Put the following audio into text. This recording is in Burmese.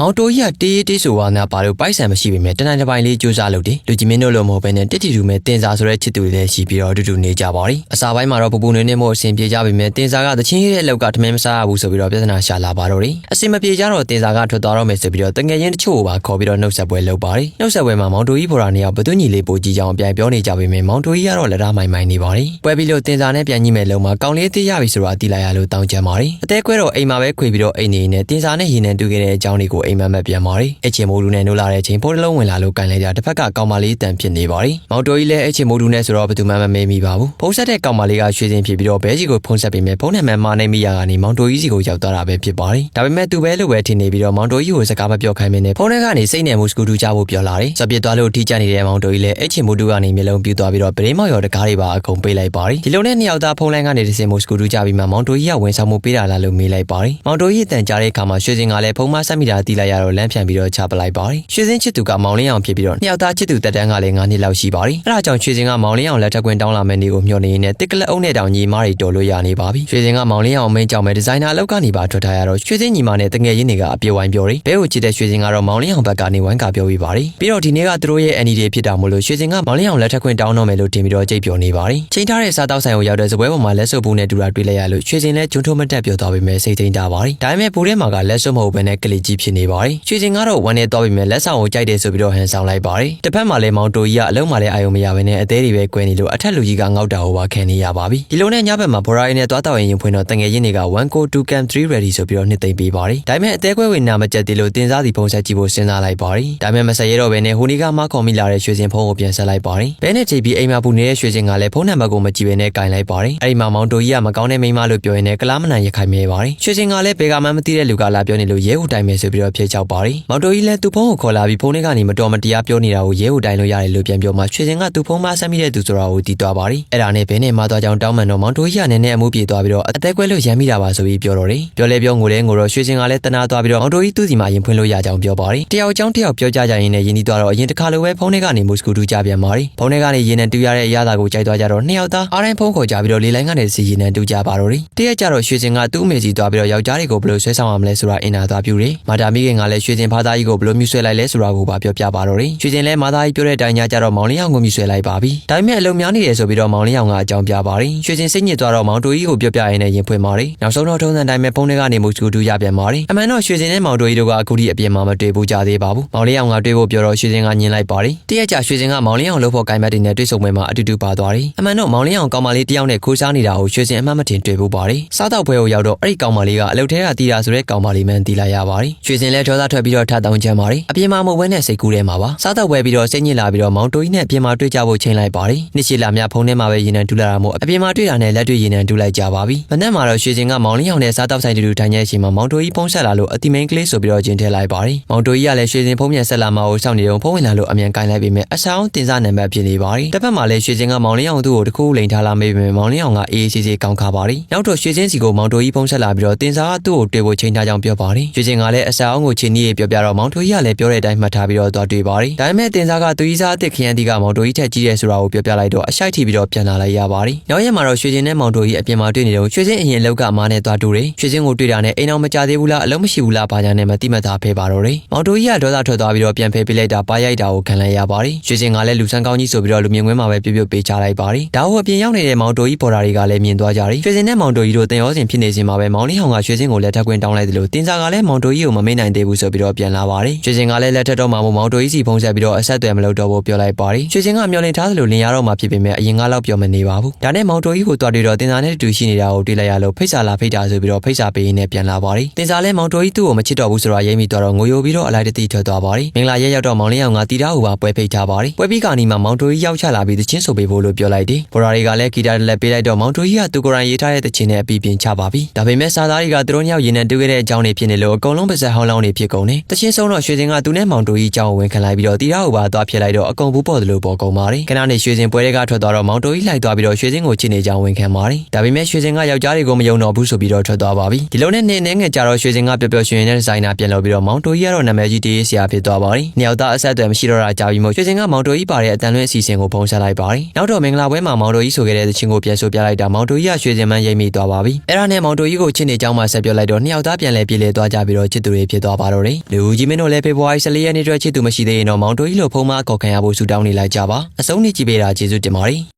မောင်တိုကြီးကတေးတေးဆိုဝါနာပါလို့ပိုက်ဆံမရှိပေမဲ့တနိုင်တစ်ပိုင်းလေးစူးစမ်းလုပ်တယ်လူကြီးမင်းတို့လိုမဟုတ်ဘဲနဲ့တစ်တီတူမဲ့တင်စားဆိုတဲ့ချစ်သူတွေလည်းရှိပြီးတော့အတူတူနေကြပါရီအစာပိုင်းမှာတော့ပူပူနေနေမို့အဆင်ပြေကြပေမဲ့တင်စားကတချင်းရဲ့အလောက်ကထမင်းမစားရဘူးဆိုပြီးတော့ပြဿနာရှာလာပါတော့ရီအဆင်မပြေကြတော့တင်စားကထွက်သွားတော့မယ်ဆိုပြီးတော့တငယ်ချင်းတချို့ကိုပါခေါ်ပြီးတော့နှုတ်ဆက်ပွဲလုပ်ပါရီနှုတ်ဆက်ပွဲမှာမောင်တိုကြီးပေါ်တာနေအောင်ဘသူညီလေးပိုကြီးကြောင်အပြိုင်ပြောနေကြပေမဲ့မောင်တိုကြီးကတော့လက်ရမိုင်မိုင်နေပါရီပွဲပြီးလို့တင်စားနဲ့ပြန်ညှိမဲ့လုံမှာကောင်းလေးတေးရပြီဆိုတော့အတီလာရလို့တောင်းကြပါရီအသေးကွဲတော့အိမ်မှာပဲခွေပြီးတော့အိမ်နေနေတင်စားနဲ့ရင်နဲ့တူခဲ့တဲ့အကြောင်းတွေကိုအိမ်မက်မက်ပြန်ပါရီအချင်းမိုးလူနဲ့နိုးလာတဲ့အချိန်ဖိုးတစ်လုံးဝင်လာလို့ကန်လိုက်ကြတစ်ဖက်ကကောင်မလေးတန်ဖြစ်နေပါရီမောင်တိုကြီးလည်းအချင်းမိုးလူနဲ့ဆိုတော့ဘယ်သူမှမမေးမိပါဘူးဖုံးဆက်တဲ့ကောင်မလေးကရွှေစင်ဖြစ်ပြီးတော့ဘဲကြီးကိုဖုံးဆက်ပြီးမဲ့ဖုံးနဲ့မှမာနေမိရကနေမောင်တိုကြီးစီကိုရောက်သွားတာပဲဖြစ်ပါရီဒါပေမဲ့သူပဲလို့ပဲထင်နေပြီးတော့မောင်တိုကြီးကိုစကားမပြောခိုင်းမင်းနဲ့ဖုံးထဲကနေစိတ်နဲ့မူစကူတူကြဖို့ပြောလာတယ်စပြစ်သွားလို့ထိကြနေတဲ့မောင်တိုကြီးလည်းအချင်းမိုးတူကနေမျိုးလုံးပြူသွားပြီးတော့ပရိမောက်ရော်တကားတွေပါအကုန်ပေးလိုက်ပါရီဒီလိုနဲ့နှစ်ယောက်သားဖုံးလိုင်းကနေတစ်စင်မူစကူတူကြပြီးမှမောင်တိုကြီးကဝင်ဆောင်မှုပေးတာလားလို့မေးလိုက်ပါရီမောင်တိုကြီးတန်ကြားတဲ့အခါမှာရွှေစင်ကလည်းဖုံးမဆက်မိတာတီးလိုက်ရတော့လမ်းဖြန်ပြီးတော့ချပလိုက်ပါရီရွှေစင်ချစ်သူကမောင်လင်းအောင်ဖြစ်ပြီးတော့နှစ်ယောက်သားချစ်သူတက်တန်းကလည်း9နှစ်လောက်ရှိပါရီအဲဒါကြောင့်ရွှေစင်ကမောင်လင်းအောင်လက်ထက်ကွင်းတောင်းလာမယ့်နေကိုမျှော်နေနေတစ်ကလက်အုပ်နဲ့တောင်ညီမတွေတော်လို့ရနေပါပြီရွှေစင်ကမောင်လင်းအောင်မင်းကြောင့်ပဲဒီဇိုင်နာအလုပ်ကနေပါထွက်ထားရတော့ရွှေစင်ညီမနဲ့တငယ်ချင်းတွေကအပြေဝိုင်းပြောရီဘဲကိုချစ်တဲ့ရွှေစင်ကတော့မောင်လင်းအောင်ဘက်ကနေဝိုင်းကပြောပြီးပါရီပြီးတော့ဒီနေ့ကသူတို့ရဲ့အန်ဒီတွေဖြစ်တာမို့လို့ရွှေစင်ကမောင်လင်းအောင်လက်ထက်ကွင်းတောင်းတော့မယ်လို့တင်ပြီးတော့ကြိတ်ပြောနေပါရီချိန်ထားတဲ့စားတောက်ဆိုင်ကိုရောက်တဲ့ဇပွဲပေါ်မှာလက်စုပ်ဘူးနဲ့တူတာတွေ့လိုက်ရလို့ရွှေစင်လည်းဂျွန်းထိုးမတက်ပြောသွားပေမဲ့စိတ်ထိန်တာပါရီဒါပေမဲ့ဘူထဲမှာကလက်စုပ်မဟုတ်ဘဲနဲ့ကလေးကြီးဖြစ်နေပါရီရွှေစင်ကတော့ဝမ်းနဲ့သွားပေမဲ့လက်ဆောင်ကိုကြိုက်တယ်ဆိုပြီးတော့ဟန်ဆောင်လိုက်ပါရီတစ်ဖက်မှာလည်းမောင်တိုကြီးကအလုံးမှာလည်းအာယုံမရဘဲနဲ့အသေးတွေပဲကွဲနေလို့အထက်လူကြီးကငေါက်တာဟိုပါခံနေရပါပြီဒီလိုနဲ့ညဘက်မှာဘော်ရာရီနဲ့သွားတော့ရင်ရင်ဖွင့်တော့တငယ်ချင်းတွေက1 go 2 cam 3 ready ဆိုပြီးတော့နှစ်သိမ့်ပေးပါရီဒါပေမဲ့အသေးကွဲဝင်နာမကျက်သေးလို့တင်စားစီဖုံးဆက်ကြည့်ဖို့စဉ်းစားလိုက်ပါရီဒါပေမဲ့မဆက်ရတော့ဘဲနဲ့ဟိုနီကမခေါ်မိလာတဲ့ရွှေစင်ဖုံးကိုပြန်ဆက်လိုက်ပါရီဘဲနဲ့ချိန်ပြီးအိမ်မှာပူနေတဲ့ရွှေစင်ကလည်းဖုံးနံပါတ်ကိုမကြည့်ဘဲနဲ့ကင်လိုက်ပါရီအဲ့ဒီမှာမောင်တိုကြီးကမကောင်းတဲ့မိန်းမလို့ပြောရင်လည်းကလားမနန်ရခိုင်မဲပါရီရွှေစင်ကလည်းဘေကမှန်းမသိတဲ့လူကလာပြောနေလို့ရဲဟိုတိုင်မယ်ဆိုပြီးတော့ဖြေချောက်ပါရီမောင်တိုကြီးလည်းသူ့ဖုံးကိုခေါ်လာပြီးဖုံးထဲကနေမတော်မတရားပြောနေတာကိုရဲဟိုတိုင်လို့ရတယ်လို့ပြန်ပြောမှရွှေစင်ကသူ့ဖုံးမဆက်မိတဲ့သူဆိုတာကိုတီးသွားပါရီအဲ့ဒါနဲ့ဘဲနဲ့မသွားကြောင်တောင်းမှန်တော့မောင်တိုကြီးကနည်းနည်းအမှုပြေသွားပြီးတော့အသက်ကွဲလို့ရမ်းမိတာပါဆိုပြီးပြောတော့တယ်ပြောလဲပြောငိုလဲငိုတော့ရွှေစင်ကလည်းတနာသွားပြီးတော့မောင်တိုကြီးသူ့စီမှာရင်ဖွင့်လို့ရကြောင်ပြောပါရီတယောက်ကြောင်းတယောက်ပြောကြကြရင်လည်းယင်းဒီသွားတော့အရင်တစ်ခါလိုပဲဖုန်းထဲကနေမူစကူတူကြပြန်ပါရီဖုန်းထဲကနေရင်နဲ့တူရတဲ့အရာသာကိုကြိုက်သွားကြတော့နှစ်ယောက်သားအားတိုင်းဖုန်းခေါ်ကြပြီးတော့လေလိုင်းကနေစီရင်နဲ့တူကြပါတော့တယ်တရက်ကြတော့ရွှေစင်ကသူ့အမေစီသွားပြီးတော့ယောက်ျားတွေကိုဘယ်လိုဆွဲဆောင်ရမလဲဆိုတာအင်နာသွားပြူတယ်မာတာမိခင်ကလည်းရွှေစင်ဖားသားကြီးကိုဘယ်လိုမြှဆွဲလိုက်လဲဆိုတာကိုပါပြောပြပါတော့တယ်ရွှေစင်လည်းမာသားကြီးပြောတဲ့အတိုင်းညကြတော့မောင်လင်းအောင်ကိုမြှဆွဲလိုက်ပါပြီဒါပေမဲ့အလုံများနေတယ်ဆိုပြီးတော့မောင်လင်းအောင်ကအကြောင်းပြပါတယ်ရွှေစင်စိတ်ညစ်သွားတော့မောင်တိုကြီးကိုပြောပြရင်းနဲ့ရင်ဖွင့်ပါတယ်နောက်ဆုံးတော့ထုံးစံတိုင်းပဲဖုန်းထဲကနေမူစကူတူရပြန်ပါတယ်အမှန်တော့ရွှေစင်နဲ့မောင်တိုကြီးတို့ကအခုထိအပြင်မှာမတွေ့ဘူးကြသေးပါဘူးမောင်လင်းအောင်ကတွေ့ဖို့ပြောတော့ရွှေစင်ကညင်လိုက်ပါတယ်တရက်ကြာရွှေစင်ကမောင်လင်းအောင်လှုပ်ဖို့ကိုင်မတ်တင်နဲ့တွေ့ဆုံပွဲမှာအတူတူပါသွားတယ်အမှန်တော့မောင်လင်းအောင်ကောင်မလေးတယောက်နဲ့ခိုးစားနေတာကိုရွှေစင်အမှတ်မတင်တွေ့ဘူးပါတယ်စားတော့ပွဲကိုရောက်တော့အဲ့ဒီကောင်မလေးကအလုတ်ထဲကတီးတာဆိုတဲ့ကောင်မလေးမှန်တီးလိုက်ရပါတယ်ရွှေစင်လည်းဒေါသထွက်ပြီးတော့ထတောင်းချမ်းပါတယ်အပြင်မှာမဟုတ်ဘဲနဲ့စိတ်ကူးထဲမှာပါစားတော့ပွဲပြီးတော့စိတ်ညစ်လာပြီးတော့မောင်တိုကြီးနဲ့အပြင်မှာတွေ့ကြဖို့ချိန်လိုက်ပါတယ်နှစ်ရှည်လာများဖုန်းထဲမှာပဲရင်နံတူလာတာမို့အပြင်မှာတွေ့တာနဲ့လက်တွေ့ရင်နံတူလိုက်ကြပါပြီမနေ့မှာတော့ရွှေစင်ကမောင်လင်းအောင်နဲ့စားတော့ဆိုင်တူတူထိုင်နေတဲ့အချိန်မှာမောင်တိုကြီးဖုန်းဆက်လာလို့အတိမိန်ကလေးဆိုပြီးတော့ကျင်းထဲလိုက်ပါတယ်မောင်တိုကြီးကလည်းရွှေစင်ဖုန်းပြန်ဆက်လာမှကိုစောင့်နေတော့ဖုန်းဝင်လာလို့အမြန်ကင်လိုက်ပေမဲ့အဆောင်တင်စားနံပါတ်ဖြစ်နေပါတယ်တစ်ဖက်မှာလည်းရွှေစင်ကမောင်လင်းအောင်သူ့ကိုတခုလိန်ထားလာမေးပေမဲ့မောင်လင်းအောင်ကအေးအေးဆေးဆေးကောင်းခါပါတယ်နောက်တော့ရွှေစင်စီကိုမောင်တိုကြီးဖုန်းဆက်လာပြီးတော့တင်စားကသူ့ကိုတွေ့ဖို့ချိန်ထားကြောင်းပြောပါတယ်ရွှေစင်ကလည်းအဆောင်ကိုချင်းကြီးပြောပြတော့မောင်တိုကြီးကလည်းပြောတဲ့အတိုင်းမှတ်ထားပြီးတော့သွားတွေ့ပါတယ်ဒါပေမဲ့တင်စားကသူကြီးစားအစ်စ်ခရမ်းတီကမောင်တိုကြီးထက်ကြီးတယ်ဆိုတာကိုပြောပြလိုက်တော့အရှိုက်ထီပြီးတော့ပြန်လာလိုက်ရပါတယ်နောက်ရက်မှာတော့ရွှေစင်နဲ့မောင်တိုကြီးအပြင်မှာတွေ့နေတော့ရွှေစင်အရင်လောက်ကမားနဲ့သွားတူတယ်ရွှေစင်ကိုတွေ့တာနဲ့အိမ်အောင်မကြသေးဘူးလားအလုံးမရှိဘူးလားဘာညာနဲ့မတိမတာဖဲပါတော့တယ်မောင်တိုကြီးကဒေါသထွက်သွားပြီးတော့ပြန်ဖဲပေးလိုက်တာပါရိုက်တာကိုခံလိုက်ရပါတယ်ရွှေစင်ကလည်းလူဆန်းကောင်းကြီးဆိုပြီးတော့လူမြင်ကွင်းမှာပဲပြုတ်ပြုတ်ပေးချလိုက်ပါတယ်ဒါကိုအပြင်ရောက်နေတဲ့မောင်တိုကြီးပေါ်တာတွေကလည်းမြင်သွားကြတယ်ရွှေစင်နဲ့မောင်တိုကြီးတို့တင်ရောစင်ဖြစ်နေစဉ်မှာပဲမောင်လေးဟောင်ကရွှေစင်ကိုလက်ထပ်ခွင့်တောင်းလိုက်တယ်လို့တင်စာကလည်းမောင်တိုကြီးကိုမမေ့နိုင်သေးဘူးဆိုပြီးတော့ပြန်လာပါတယ်ရွှေစင်ကလည်းလက်ထပ်တော့မှမောင်တိုကြီးစီဖုံးဆက်ပြီးတော့အဆက်အသွယ်မလုပ်တော့ဘူးပြောလိုက်ပါတယ်ရွှေစင်ကမျောလင့်ထားသလိုလင်ရတော့မှဖြစ်ပေမဲ့အရင်ကလောက်ပြောမနေပါဘူးဒါနဲ့မောင်တိုကြီးကိုတွားတွေ့တော့တင်စာနဲ့တူရှိနေတာကိုတွေ့လိုက်ရလို့ဖိတ်စာလာဖိတ်တာဆိုပြီးတော့ဖိတ်စာပေးရင်းနဲ့ပြန်လာပါတယ်တင်စာလည်းမောင်တိုကြီးသူ့ကိုမချစ်တော့ဘူးဆိုတာရိပ်မိသွားတော့ငိုယိုပြီးတော့အလိုက်တတိထွက်သွားပါတယ်မင်္ဂလာရဲရောက်တော့မောင်လေးအောင်ကတီတာဟူပါပွဲဖိတ်ထားပါတယ်ပွဲပြီးကနီမှာမောင်တိုကြီးရောက်ချလာပြီးသချင်းဆိုပေးဖို့လို့ပြောလိုက်တယ်ဘော်ရာတွေကလည်းဂီတာတစ်လက်ပေးလိုက်တော့မောင်တိုကြီးကသူကိုယ်တိုင်ရေးထားတဲ့သချင်းနဲ့အပီပြင်ချပါပြီဒါပေမဲ့စာသားတွေကသူတို့ညောက်ရင်နဲ့တူခဲ့တဲ့အကြောင်းတွေဖြစ်နေလို့အကုန်လုံးပါဇက်ဟောင်းလောင်းတွေဖြစ်ကုန်တယ်သချင်းဆုံးတော့ရွှေစင်ကသူနဲ့မောင်တိုကြီးအကြောင်းကိုဝန်ခံလိုက်ပြီးတော့တီတာဟူပါသွားဖြစ်လိုက်တော့အကုန်ဘူးပေါ်တယ်လို့ပေါ်ကုန်ပါတယ်ခဏနေရွှေစင်ပွဲတွေကထွက်သွားတော့မောင်တိုကြီးလိုက်သွားပြီးတော့ရွှေစင်ကိုချစ်နေကြောင်းဝန်ခံပါတယ်ဒါပေမဲ့ရွှေစင်ကယောက်ျားတွေကိုမယုံတော့ဘူးဆိုပြီးတော့ထွက်သွားပါပြီဒီလိုနဲ့နေနေငယ်ကြတော့ရွှေစင်ကပျော်ပျော်ရွှင်ရွှင်နဲ့ဒီဇိုင်နာပြန်လုပ်ပြီးတော့မောင်တိုကြီးကတော့နာမည်ကြီးတေးဆရာဖြစ်သွားပါတယ်။နှစ်ယောက်သားအဆက်အသွယ်မရှိတော့တာကြာပြီမို့ရွှေစင်ကမောင်တိုကြီးပါတဲ့အတန်လွင့်အစီအစဉ်ကိုဖုံးဆက်လိုက်ပါတယ်။နောက်တော့မင်္ဂလာပွဲမှာမောင်တိုကြီးဆိုခဲ့တဲ့သချင်းကိုပြန်ဆိုပြလိုက်တာမောင်တိုကြီးကရွှေစင်မှန်းရိပ်မိသွားပါပြီ။အဲ့ဒါနဲ့မောင်တိုကြီးကိုချစ်နေကြောင်းမှဆက်ပြောလိုက်တော့နှစ်ယောက်သားပြန်လဲပြေးလဲသွားကြပြီးတော့ချစ်သူတွေဖြစ်သွားသွားပါတော့တယ်လူကြီးမင်းတို့လည်းဖေဖော်ဝါရီ14ရက်နေ့အတွက်ချစ်သူမရှိသေးရင်တော့မောင်တိုကြီးလိုဖုံးမအကောက်ခံရဖို့ဆူတောင်းနေလိုက်ကြပါအဆုံးနေကြည့်ပေးတာကျေးဇူးတင်ပါတယ်